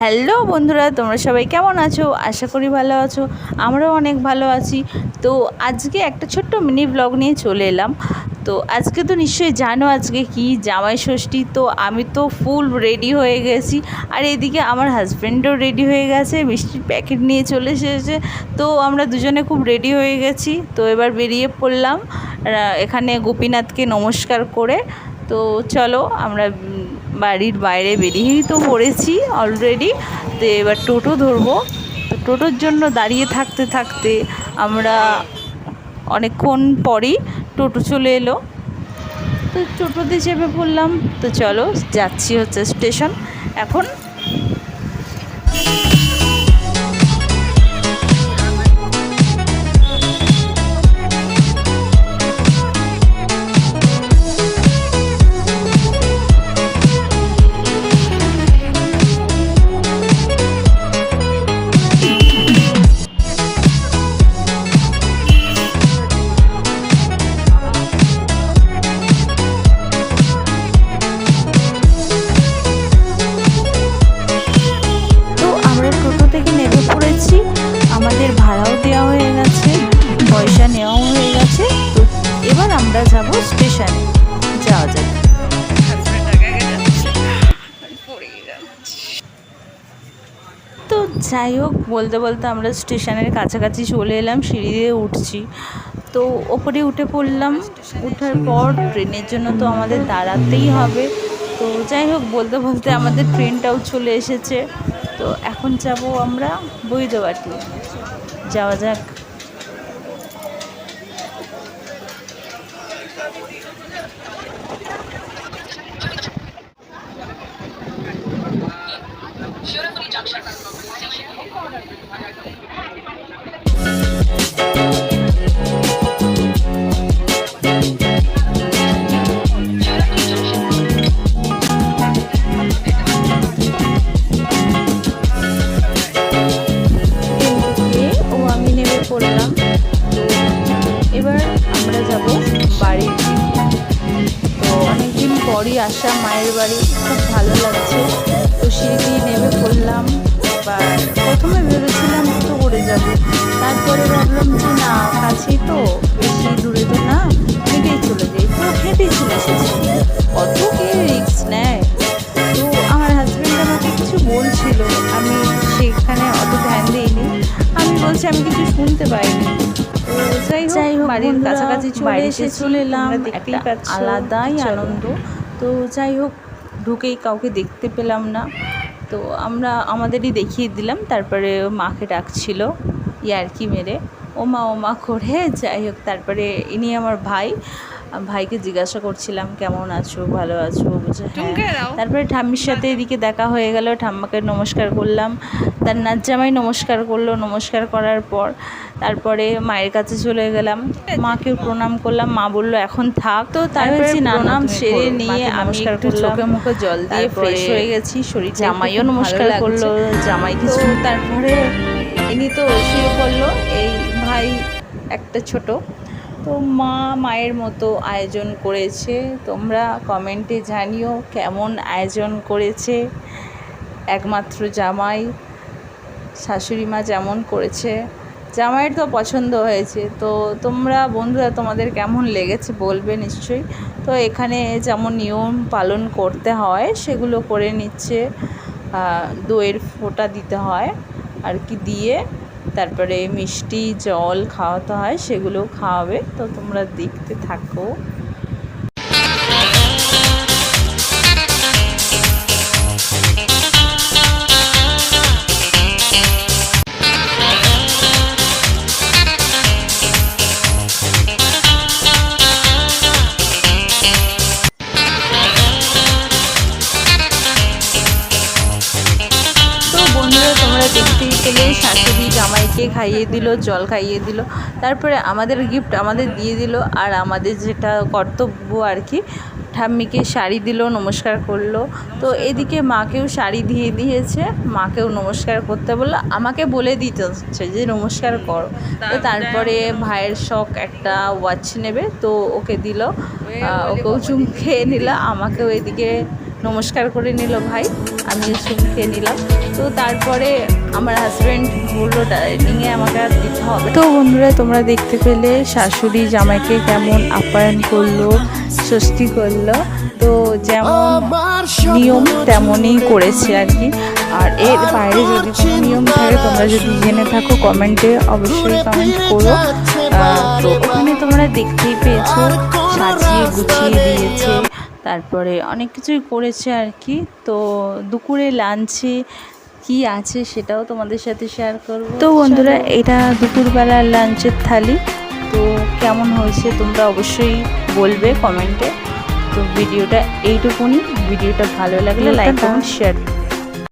Hello বন্ধুরা, তোমরা সবাই কেমন আছো? আশা করি ভালো আছো, আমরাও অনেক ভালো আছি। তো আজকে একটা ছোট্ট মিনি ব্লগ নিয়ে চলে এলাম। তো আজকে তো নিশ্চয়ই জানো আজকে কি জামাই ষষ্ঠী, তো আমি তো ফুল রেডি হয়ে গেছি। আর এদিকে আমার হাজব্যান্ডও রেডি হয়ে গেছে, মিষ্টির প্যাকেট নিয়ে চলে এসেছে। তো আমরা দুজনে খুব রেডি হয়ে গেছি। তো এবার বেরিয়ে পড়লাম এখানে গোপীনাথকে নমস্কার করে। তো চলো আমরা বাড়ির বাইরে বেরিয়েই তো পড়েছি অলরেডি তো এবার টোটো ধরবো। তো টোটোর জন্য দাঁড়িয়ে থাকতে থাকতে আমরা অনেকক্ষণ পরেই টোটো চলে এলো। তো টোটোতে চেপে পড়লাম। তো চলো, যাচ্ছি হচ্ছে স্টেশন। এখন যাওয়া যাক তো যাই হোক, বলতে বলতে আমরা স্টেশনের কাছাকাছি চলে এলাম, সিঁড়ি দিয়ে উঠছি। তো ওপরে উঠে পড়লাম। উঠার পর ট্রেনের জন্য তো আমাদের দাঁড়াতেই হবে। তো যাই হোক, বলতে বলতে আমাদের ট্রেনটাও চলে এসেছে। তো এখন যাব আমরা বৈদবাটি যাওয়া যাক ট্রেন থেকে ও আমি নেমে পড়লাম তো এবার আমরা যাব বাড়ির দিকে তো অনেকদিন পরই আসা মায়ের বাড়ি খুব ভালো লাগছে। তো সিঁড়ি দিয়ে নেমে পড়লাম। তারপরে ভাবলাম যে না কাছেই তো বেশি দূরে তো না হেঁটেই চলে যাই। তো হেঁটেই চলে এসেছি কত কে রিক্স নেয়? তো আমার হাজব্যান্ড আমাকে কিছু বলছিল। আমি সেখানে অত ধ্যান দিইনি। আমি বলছি আমি কিছু শুনতে পাইনি। যাই হোক বাড়ির কাছাকাছি চলে এসেছি। চলে এলাম, একটা আলাদাই আনন্দ। তো যাই হোক ঢুকেই কাউকে দেখতে পেলাম না। তো আমরা আমাদেরই দেখিয়ে দিলাম। তারপরে মাকে ডাকছিল। ইয়ার্কি মেরে ওমা ওমা করে যাই হোক তারপরে ইনি আমার ভাই। ভাইকে জিজ্ঞাসা করছিলাম কেমন আছো? ভালো আছো? বলছে হ্যাঁ। তারপরে ঠাম্মির সাথে এদিকে দেখা হয়ে গেল ঠাম্মাকে নমস্কার করলাম। তার নাচ জামাই নমস্কার করল নমস্কার করার পর তারপরে মায়ের কাছে চলে গেলাম। মাকে প্রণাম করলাম মা বলল এখন থাক। তো তারপরে বলছি, না, না, প্রণাম সেরে নিয়ে আমি একটু। চোখে মুখে জল দিয়ে ফ্রেশ হয়ে গেছি শরীর জামাইও নমস্কার করল জামাই কিছু তারপরে ইনি তো শুয়ে পড়ল, এই ভাই একটা ছোট। তো মা মায়ের মতো আয়োজন করেছে, তোমরা কমেন্টে জানিও কেমন আয়োজন করেছে। একমাত্র জামাই, শাশুড়ি মা যেমন করেছে, জামাইয়ের তো পছন্দ হয়েছে। তো তোমরা বন্ধুরা, তোমাদের কেমন লেগেছে বলবে নিশ্চয়ই। তো এখানে যেমন নিয়ম পালন করতে হয়, সেগুলো করে নিচ্ছে দইয়ের ফোঁটা দিতে হয়। আর কি দিয়ে তারপরে মিষ্টি, জল খাওয়াতে হয়, সেগুলো খাওয়াবে। তো তোমরা দেখতে থাকো। দেখতেই পেলে শাশুড়ি জামাইকে খাইয়ে দিল, জল খাইয়ে দিল। তারপরে আমাদের গিফট আমাদের দিয়ে দিল আর আমাদের যেটা কর্তব্য আর কি, ঠাম্মিকে শাড়ি দিল, নমস্কার করল। তো এদিকে মাকেও শাড়ি দিয়ে দিয়েছে, মাকেও নমস্কার করতে বলল। আমাকে বলে দিতে হচ্ছে যে, নমস্কার করো। তো তারপরে ভাইয়ের শখ একটা ওয়াচ নেবে, তো ওকে দিল। ওকেও চুম খেয়ে নিল, আমাকেও এদিকে নমস্কার করে নিল ভাই। আমিও চুম খেয়ে নিলাম। তো তারপরে আমার হাজব্যান্ড বলল ডাইনিংয়ে আমাকে আর দিতে হবে তো বন্ধুরা তোমরা দেখতে পেলে শাশুড়ি জামাইকে কেমন আপ্যায়ন করল ষষ্ঠী করল। তো যেমন নিয়ম তেমনই করেছে আর কি। আর এর বাইরে যদি কোনো নিয়ম থাকে তোমরা যদি জেনে থাকো কমেন্টে অবশ্যই কমেন্ট করো। তো ওখানে তোমরা দেখতেই পেয়েছ সাজিয়ে গুছিয়ে দিয়েছে। তারপরে অনেক কিছুই করেছে আর কি। তো দুপুরে লাঞ্চে কি আছে সেটাও তোমাদের সাথে শেয়ার করব তো বন্ধুরা এটা দুপুরবেলার লাঞ্চের থালি। তো কেমন হয়েছে তোমরা অবশ্যই বলবে কমেন্টে। তো ভিডিওটা এইটুকুনি। ভিডিওটা ভালো লাগলে লাইক কমেন্ট শেয়ার